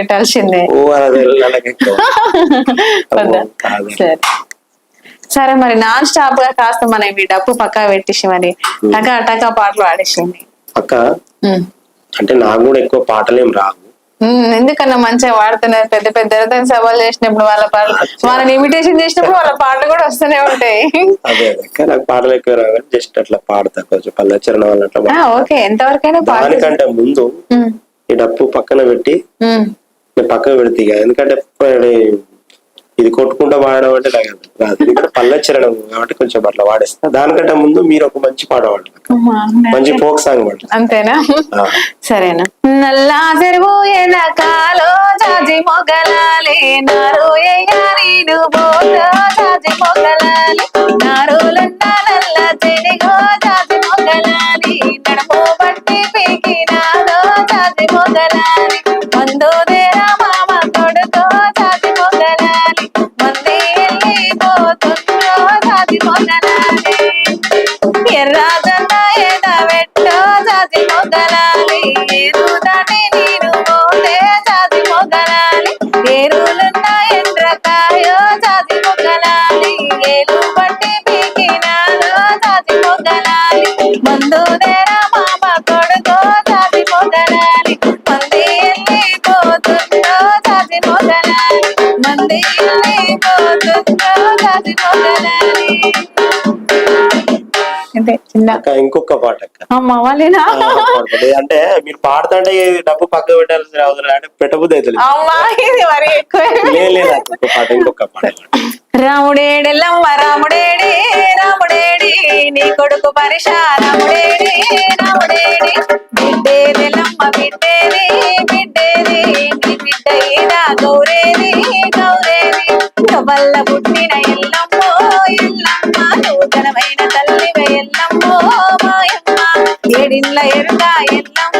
పెట్టాల్సిందే. సరే. సరే మరి నాన్ స్టాప్గా కాస్త మనం ఈ డబ్బు పక్కా పెట్టేసి మరి టకా టకా పాటలు పాడేసింది. అక్క అంటే నాకు కూడా ఎక్కువ పాటలేం రావు. ఎందుకన్నా మంచిగా వాడుతున్నారు పెద్ద పెద్ద సభలు చేసినప్పుడు వాళ్ళ పాటలు వాళ్ళని ఇమిటేషన్ చేసినప్పుడు వాళ్ళ పాటలు కూడా వస్తూనే ఉంటాయి. అదే నాకు పాటలు ఎక్కువ రావు జస్ట్ అట్లా పాడతా కొంచెం. పల్లెచరణ వాళ్ళు అట్లా. ఓకే. ఎంతవరకైనా పాట దానికంటే ముందు ఈ డప్పు పక్కన పెట్టి నేను పక్కన పెడితే ఎందుకంటే ఇది కొట్టుకుంటా వాడడం అంటే నాకు రాదు. ఎందుకంటే పల్లెచరణం కాబట్టి కొంచెం అట్లా వాడేస్తా. దానికంటే ముందు మీరు ఒక మంచి పాట మంచి ఫోక్ సాంగ్ పాడాలి అంతేనా. సరేనా. నల్లా చెరువు ఎనకాలో జాజి మొగలాలి నారు ఎయ్యారీడు బోలో జాజి మొగలాలి. నారులున్న నల్ల చెడిగో జాజి మొగలాలి నడుము బట్టి పీకినాలో జాజి మొగలాలి. ఎర్రాజన్న ఎద పెట్టో మొగలాలి ఏరు దాటి పోతే జాజి మొగలాలి ఏరులున్న ఎండ్రకాయో జాజి మొగలాలి ఏలు పట్టి పీకినాలో మొగలాలి మందు మామ కొడుకో మొగలాలి మంది వెళ్ళిపోతుందో జాజి మొగలాలి మంది మొగలాలి అంటే చిన్న ఇంకొక పాట అమ్మ వాళ్ళేనా. అంటే మీరు పాడుతుంటే డబ్బు పక్క పెట్టాల్సిన అవసరం అంటే పెట్టబుద్ధి అవుతుంది అమ్మా ఇది మరి ఎక్కువ. లేదు అక్క, ఇంకొక పాట ఇంకొక పాట రాముడేడెల్లమ్మ రాముడేడి రాముడేడి నీ కొడుకు పరిష రాముడేడి రాముడేడి. బిడ్డేదెల్లమ్మ బిడ్డేది బిడ్డేది నీ బిడ్డ గౌరేది గౌరేది. వల్ల పుట్టిన ఎల్లమ్మ ஏடின்ல இருந்தா எல்லாம்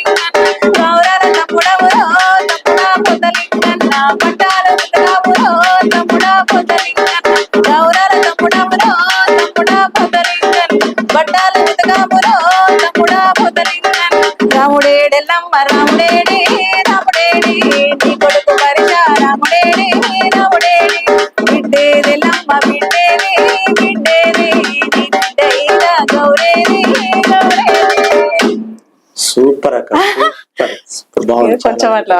రాముడేడెల్లమ్మ రాముడేడి రాముడేడి నీ కొడుకు పరిష రాముడేడి రాముడేడి. బిడ్డేదెల్లమ్మ బిడ్డేది బిడ్డేది నీ బిడ్డ గౌరేది గౌరేది సూపర్ అక్క సూపర్ సూపర్ బాగుంది. కొంచెం అట్లా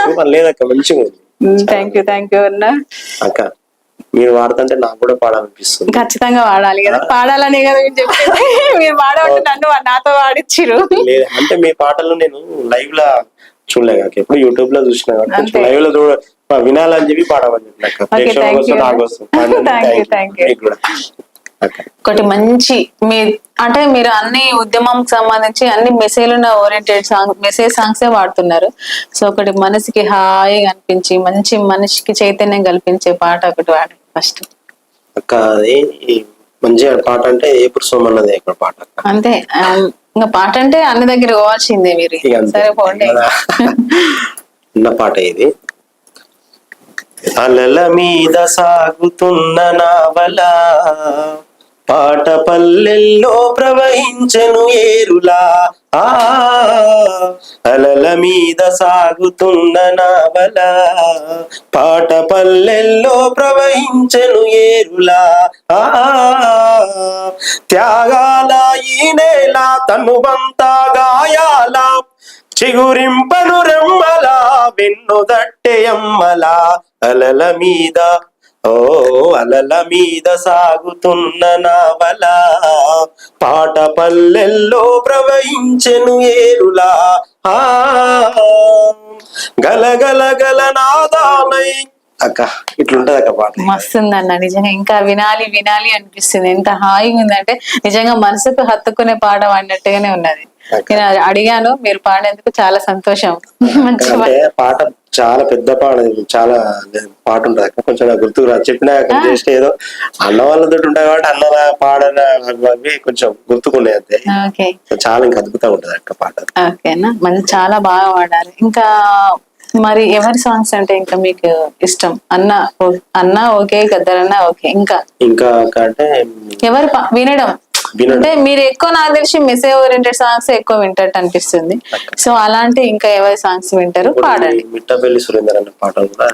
సూపర్ లేదక్క మంచిగా థ్యాంక్ యూ థ్యాంక్ యూ అన్న. అక్క మీరు వాడుతుంటే నాకు కూడా పాడాలనిపిస్తుంది. ఖచ్చితంగా వాడాలి కదా. పాడాలని కదా మీరు చెప్పేది. మీరు పాడబట్టి నన్ను నాతో వాడిచ్చిరు లేదు అంటే మీ పాటలు నేను లైవ్ లా చూడలే కాక ఎప్పుడు యూట్యూబ్లో చూసిన. లైవ్లో చూడ వినాలని చెప్పి పాడమని చెప్పిన ప్రేక్షకుల కోసం you. నా కోసం. ఒకటి మంచి మీ అంటే మీరు అన్ని ఉద్యమం సంబంధించి అన్ని మెసేజ్ ఉన్న ఓరియంటెడ్ సాంగ్ మెసేజ్ సాంగ్స్ ఏ వాడుతున్నారు. సో ఒకటి మనసుకి హాయిగా అనిపించి మంచి మనిషికి చైతన్యం కల్పించే పాట ఒకటి వాడండి ఫస్ట్. అక్క మంచి పాట అంటే ఇక్కడ పాట అంతే. ఇంకా పాట అంటే అన్ని దగ్గర పోవాల్సిందే మీరు. సరే పోండి. ఉన్న పాట ఇది. అలల మీద సాగుతున్న నావల పాట పల్లెల్లో ప్రవహించను ఏరులా. ఆ అలల మీద సాగుతున్న నావల పాట పల్లెల్లో ప్రవహించను ఏరులా. ఆ త్యాగాల ఈ నేల తనువంతా గాయాల. చిగురింపను రెమ్మలా వెన్ను దట్టెయమ్మలా అలల మీద ఓ అలల మీద సాగుతున్న నావల పాట పల్లెల్లో ప్రవహించెను ఏరులా ఆ గల గల నాదానై. అక్క ఇట్లుంటది అక్క పాట. మస్తుందన్న నిజంగా ఇంకా వినాలి వినాలి అనిపిస్తుంది. ఎంత హాయిగా ఉందంటే నిజంగా మనసుకు హత్తుకునే పాట అన్నట్టుగానే ఉన్నది. నేను అడిగాను మీరు పాడేందుకు చాలా సంతోషం. మంచి పాట. చాలా పెద్ద పాట చాలా పాట ఉంటది కొంచెం గుర్తుకు రాదు. చెప్పినా జస్ట్ ఏదో అన్న వాళ్ళతో ఉంటాయి కాబట్టి అన్న పాడన అవి కొంచెం గుర్తుకున్నాయి అంతే. చాలా ఇంకా అద్భుతంగా ఉంటది అక్క పాట. ఓకేనా మంచి చాలా బాగా పాడారు. ఇంకా మరి ఎవరి సాంగ్స్ అంటే ఇంకా మీకు ఇష్టం? అన్న అన్న ఓకే గద్దరన్న ఓకే. ఇంకా ఇంకా అంటే ఎవరు వినడం. అంటే మీరు ఎక్కువ నాకు తెలిసి మెసేజ్ ఓరియంటెడ్ సాంగ్స్ ఎక్కువ వింటట్టు అనిపిస్తుంది. సో అలాంటి ఇంకా ఎవరి సాంగ్స్ వింటారు? పాడండి. మిట్టపల్లి సురేందర్ అన్న పాటలు కూడా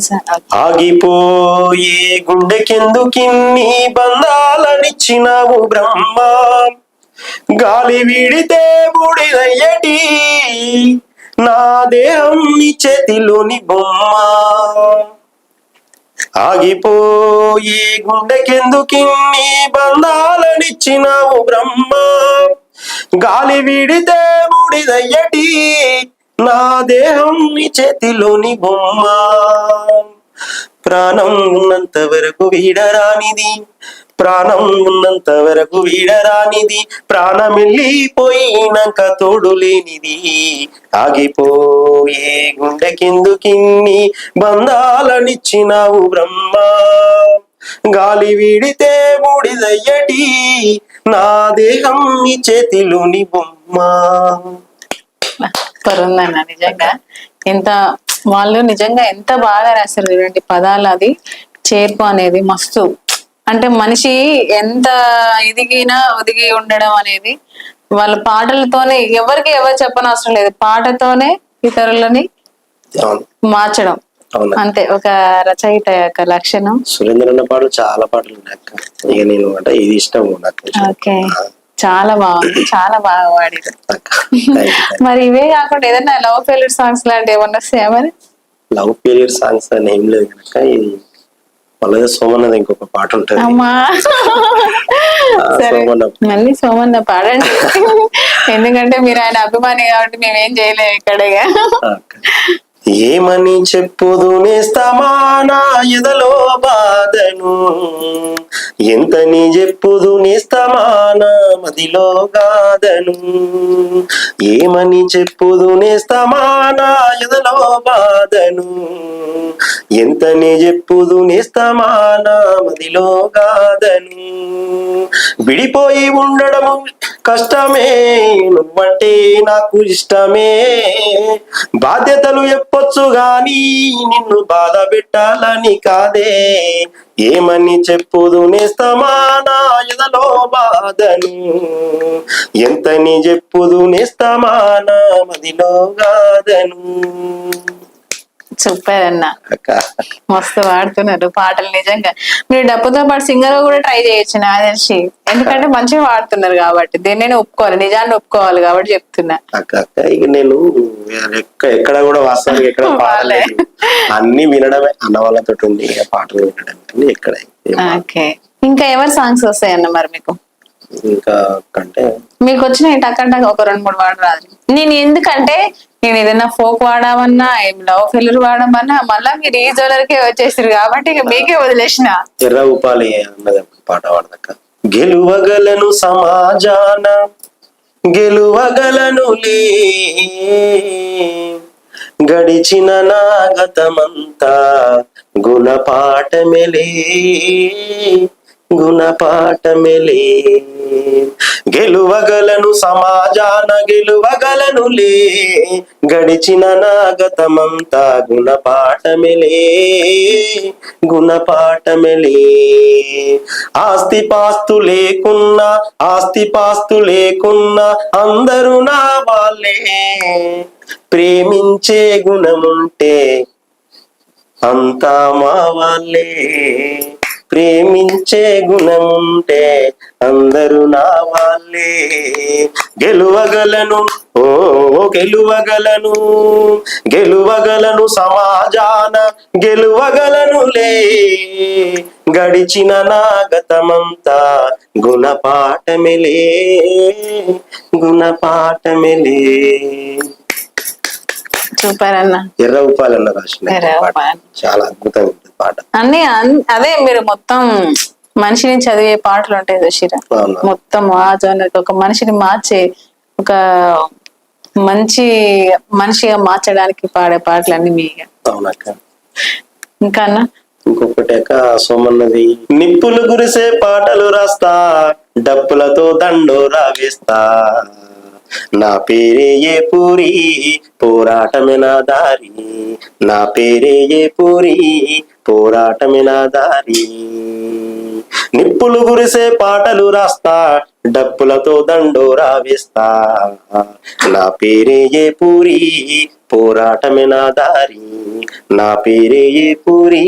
సార్. ఆగిపోయే గుండెకెందుకిన్ని బంధాలనిచ్చినావు బ్రహ్మ? గాలి వీడితే బూడిదయ్యటి? నా దేహం నీ చేతిలోని బొమ్మ? ఆగిపోయి గుండెకెందుకిన్ని బంధాలనిచ్చినావు బ్రహ్మ? గాలి విడితే ముడిదయ్యటి నా దేహం నీ చేతిలోని బొమ్మ. ప్రాణం ఉన్నంత వరకు వీడరానిది ప్రాణం ఉన్నంత వరకు వీడరానిది. ప్రాణమిల్లిపోయినాక తోడు లేనిది ఆగిపోయే గుండె కిందుకిన్ని బంధాలనిచ్చినావు బ్రహ్మ. గాలి వీడితే బూడిదయ్యటి. నా దేహం నీ చేతిలోని బొమ్మ. సూపర్ నిజంగా? ఎంత వాళ్ళు నిజంగా ఎంత బాగా రాశారు చూడండి పదాలు అది. చేర్పు అనేది మస్తు. అంటే మనిషి ఎంత ఎదిగినా ఒదిగి ఉండడం అనేది వాళ్ళ పాటలతోనే ఎవరికి ఎవరు చెప్పనవసరం లేదు. పాటతోనే ఇతరులని మార్చడం. అంతే ఒక రచయిత యొక్క లక్షణం. సురేంద్ర పాటలు చాలా పాటలు ఉన్నాయి ఇక నేను అంటే ఇది ఇష్టం నాకు ఓకే. చాలా బాగుంది చాలా బాగా పాడారు. మరి ఇవే కాకుండా ఏదైనా లవ్ ఫెయిల్యూర్ సాంగ్స్ లాంటివి ఏమన్నా వస్తాయా మరి? లవ్ ఫెయిలియర్ సాంగ్స్ అని ఏం లేదు కనుక ఇది వాళ్ళ సోమన్నది ఇంకొక పాట ఉంటది. మళ్ళీ సోమన్న పాడండి. ఎందుకంటే మీరు ఆయన అభిమాని కాబట్టి మేమేం చేయలేము ఇక్కడగా. ఏమని చెప్పుదు నేస్తామా నా ఎదలో బాధను? ఎంత నీ చెప్పుదు నేస్తామా నా మదిలో గాదను ఏమని చెప్పుదు నేస్తామా నా ఎదలో బాధను? ఎంతనే చెప్పుదు నేస్తమానామదిలో గాదను. విడిపోయి ఉండడము కష్టమే నువ్వంటే నాకు ఇష్టమే. బాధ్యతలు చెప్పొచ్చు గాని నిన్ను బాధ పెట్టాలని కాదే. ఏమని చెప్పుదు నేస్తమా ఎదలో బాధను. ఎంతని చెప్పుదు నేస్తమా మదిలో గాదను. సూపర్ అన్న అక్క. మస్తు పాడుతున్నారు పాటలు నిజంగా. మీరు డబ్బుతో పాటు సింగర్ కూడా ట్రై చేయొచ్చు నాకు తెలిసి. ఎందుకంటే మంచిగా పాడుతున్నారు కాబట్టి. దేన్ని ఒప్పుకోవాలి. నిజాన్ని ఒప్పుకోవాలి కాబట్టి చెప్తున్నా. అక్క అక్క ఇక నేను ఎక్క ఎక్కడ కూడా వాస్తవానికి ఎక్కడ పాడలేదు అన్ని వినడమే అన్న వాళ్ళతో పాటలు వినడం ఎక్కడ ఇంకా ఎవరి సాంగ్స్ వస్తాయన్న మరి మీకు? ఇంకా కంటే మీకు వచ్చిన టక్కట ఒక రెండు మూడు వాడు రాదు. నేను ఎందుకంటే నేను ఏదైనా ఫోక్ వాడామన్నా ఏం లవ్ ఫెయిల్యూర్ వాడమన్నా మళ్ళా మీరు ఈ జోలర్కే వచ్చేసారు కాబట్టి ఇక మీకే వదిలేసిన. ఎర్ర ఉపాలి అన్నది పాట పాడదక్క. గెలువగలను సమాజాన గెలువగలను గడిచిన నాగతమంతా గుణపాఠమెలే గుణపాఠమెలే. గెలువగలను సమాజాన గెలువగలను లే. గడిచిన నాగతమంతా గుణపాఠమెలే. గుణపాఠమెలే. ఆస్తి పాస్తు లేకున్నా ఆస్తి పాస్తు లేకున్నా అందరూ నా వాళ్ళే. ప్రేమించే గుణముంటే అంతా మా వాళ్ళే. ప్రేమించే గుణముంటే అందరూ నా వాళ్ళే. గెలువగలను ఓ గెలువగలను గెలువగలను సమాజాన గెలువగలనులే. గడిచిన నాగతమంతా గుణపాఠమిలే గుణపాఠమిలే. సూపర్ అన్న. ఎర్ర ఉపాలన్న రాసిన. చాలా అద్భుతంగా పాట. అన్ని అన్- అదే మీరు మొత్తం మనిషిని చదివే పాటలు ఉంటాయి సుశీర? మొత్తం ఒక మనిషిని మార్చే ఒక మంచి మనిషిగా మార్చడానికి పాడే పాటలు అన్ని మీ ఇంకా అన్న? ఇంకొకటి అక్క సోమన్నది. నిప్పులు గురిసే పాటలు రాస్తా డప్పులతో దండోరా వేస్తా. నా పేరే ఏ పూరి పోరాటమే నా దారి. నా పేరే ఏ పూరి పోరాటమే నా దారి. నిప్పులు గురిసే పాటలు రాస్తా డప్పులతో దండోరా వేస్తా. నా పేరే ఏ పూరి పోరాటమే నా దారి. నా పేరే ఏ పూరి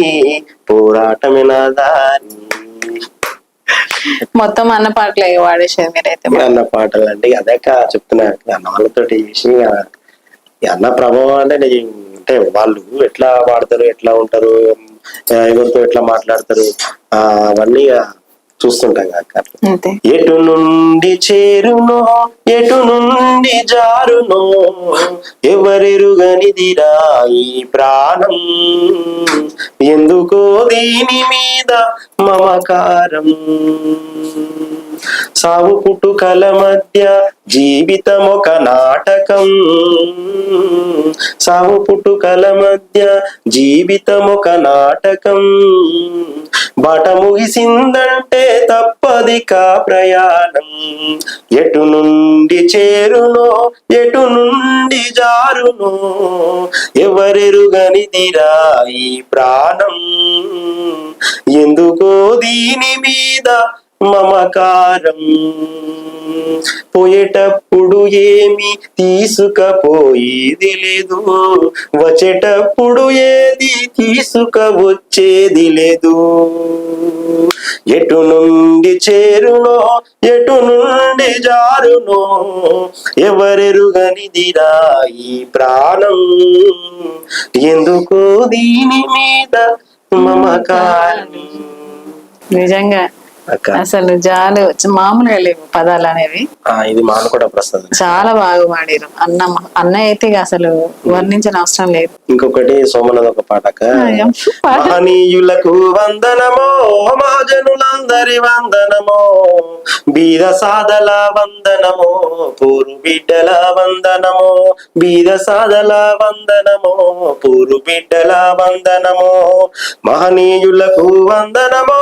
పోరాటమే నా దారి. మొత్తం అన్న పాటలే వాడేసేది మీరైతే. అన్న పాటలు అంటే అదే చెప్తున్నా అన్న వాళ్ళతోటి చేసి అన్న ప్రభావం అంటే నీ- అంటే వాళ్ళు ఎట్లా వాడతారు ఎట్లా ఉంటారు ఎవరితో ఎట్లా మాట్లాడతారు ఆ, అవన్నీ చూస్తుంటాం కాక. ఎటు నుండి చేరునో ఎటు నుండి జారునో ఎవరెరుగనిదిరా ఈ ప్రాణం? ఎందుకో దీని మీద మమకారం? సావు పుట్టుకల మధ్య జీవితం ఒక నాటకం. సావు పుట్టుకల మధ్య జీవితం ఒక నాటకం. బాట ముగిసిందంటే తప్పదికా ప్రయాణం. ఎటు నుండి చేరునో ఎటు నుండి జారునో ఎవరెరుగనిదిరా ఈ ప్రాణం. ఎందుకో దీని మీద మమకారం. పోయేటప్పుడు ఏమి తీసుకపోయేది లేదు. వచ్చేటప్పుడు ఏది తీసుకవచ్చేది లేదు. ఎటు నుండి చేరునో ఎటు నుండి జారునో ఎవరెరుగనిదిరా ఈ ప్రాణం. ఎందుకో దీని మీద మమకారం? నిజంగా. అసలు జాలు మామూలుగా లేవు పదాలు అనేవి. ఇది మానుకోట ప్రసాద్ చాలా బాగా పాడారు. అన్న అన్న అయితే అసలు వర్ణించిన అవసరం లేదు. ఇంకొకటి సోమనది ఒక పాట అక్క. ఏం పాట? మహనీయులకు వందనమో మహాజనులందరి వందనమో బీద సాదల వందనమో పూరు బిడ్డల వందనమో బీద సాదల వందనమో పూరు బిడ్డల వందనమో మహనీయులకు వందనమో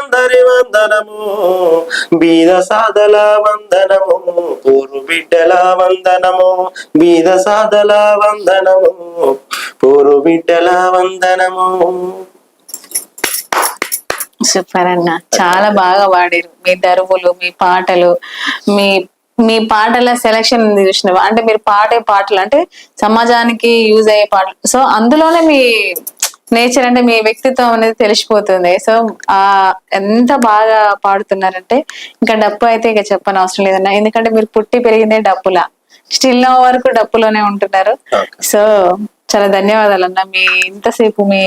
అందరి వందనము. బీద సాదల వందనము. పూరు బిడ్డల వందనము. బీద సాదల వందనము. పూరు బిడ్డల వందనము. సూపర్ అన్న. చాలా బాగా పాడారు మీ దరువులు మీ పాటలు మీ మీ పాటల సెలక్షన్ చూసినవా? అంటే మీరు పాడే పాటలు అంటే సమాజానికి యూజ్ అయ్యే పాటలు. సో అందులోనే మీ నేచర్ అంటే మీ వ్యక్తిత్వం అనేది తెలిసిపోతుంది. సో ఆ ఎంత బాగా పాడుతున్నారంటే ఇంకా డప్పు అయితే ఇక చెప్పని అవసరం లేదన్న. ఎందుకంటే మీరు పుట్టి పెరిగిందే డప్పులా స్టిల్ నో వరకు డప్పులోనే ఉంటున్నారు. సో చాలా ధన్యవాదాలు అన్న మీ ఇంతసేపు మీ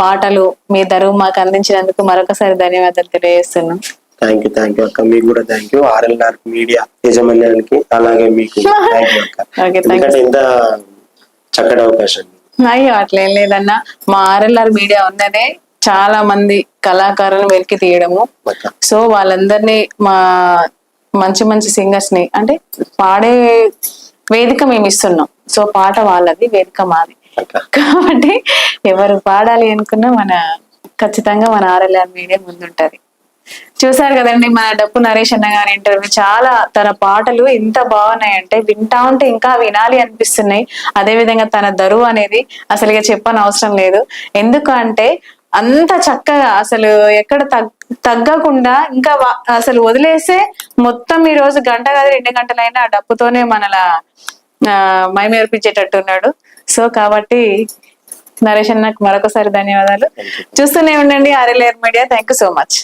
పాటలు మీ దరువు మాకు అందించినందుకు మరొకసారి ధన్యవాదాలు తెలియజేస్తున్నాం. థ్యాంక్ యూ థ్యాంక్ యూ అక్క. మీకు కూడా థ్యాంక్ యూ ఆర్ఎల్ఆర్ మీడియా యాజమాన్యానికి అలాగే మీకు థ్యాంక్ యూ అక్క. ఎందుకంటే ఇంత చక్కటి అవకాశం. అయ్యో అట్లేం లేదన్న. మా ఆర్ఎల్ఆర్ మీడియా ఉన్నదే చాలా మంది కళాకారులను వెలికి తీయడము. సో వాళ్ళందరినీ మా మంచి మంచి సింగర్స్ని అంటే పాడే వేదిక మేము ఇస్తున్నాం. సో పాట వాళ్ళది వేదిక మాది. కాబట్టి ఎవరు పాడాలి అనుకున్నా మన ఖచ్చితంగా మన ఆర్ఎల్ఆర్ మీడియా ముందుంటది. చూసారు కదండి మన డప్పు నరేష్ అన్న గారి ఇంటర్వ్యూ. చాలా తన పాటలు ఎంత బాగున్నాయంటే వింటా ఉంటే ఇంకా వినాలి అనిపిస్తున్నాయి. అదే విధంగా తన దరువు అనేది అసలు చెప్పని అవసరం లేదు. ఎందుకు అంటే అంత చక్కగా అసలు ఎక్కడ తగ్ తగ్గకుండా ఇంకా అసలు వదిలేస్తే మొత్తం ఈ రోజు గంట కాదు రెండు గంటలైనా ఆ డప్పుతోనే మనలా ఆ, మైమేర్పించేటట్టు ఉన్నాడు. సో కాబట్టి నరేష్ అన్నకు మరొకసారి ధన్యవాదాలు. చూస్తూనే ఉండండి RLR media. Thank you so much